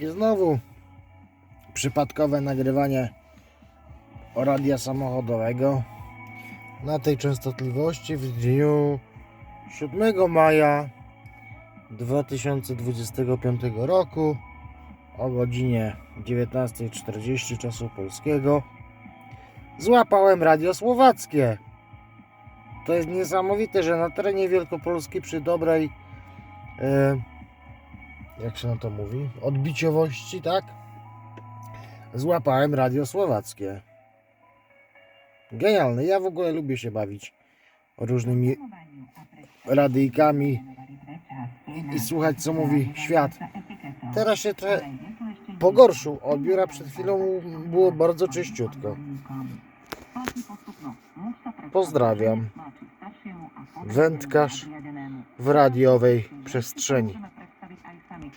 I znowu przypadkowe nagrywanie radia samochodowego na tej częstotliwości w dniu 7 maja 2025 roku o godzinie 19.40 czasu polskiego złapałem radio słowackie. To jest niesamowite, że na terenie Wielkopolski przy dobrej e, jak się na to mówi, odbiciowości, tak? Złapałem radio słowackie. Genialne. Ja w ogóle lubię się bawić różnymi radyjkami i, słuchać, co mówi świat. Teraz się trochę pogorszył odbiór, a przed chwilą było bardzo czyściutko. Pozdrawiam. Wędkarz w radiowej przestrzeni.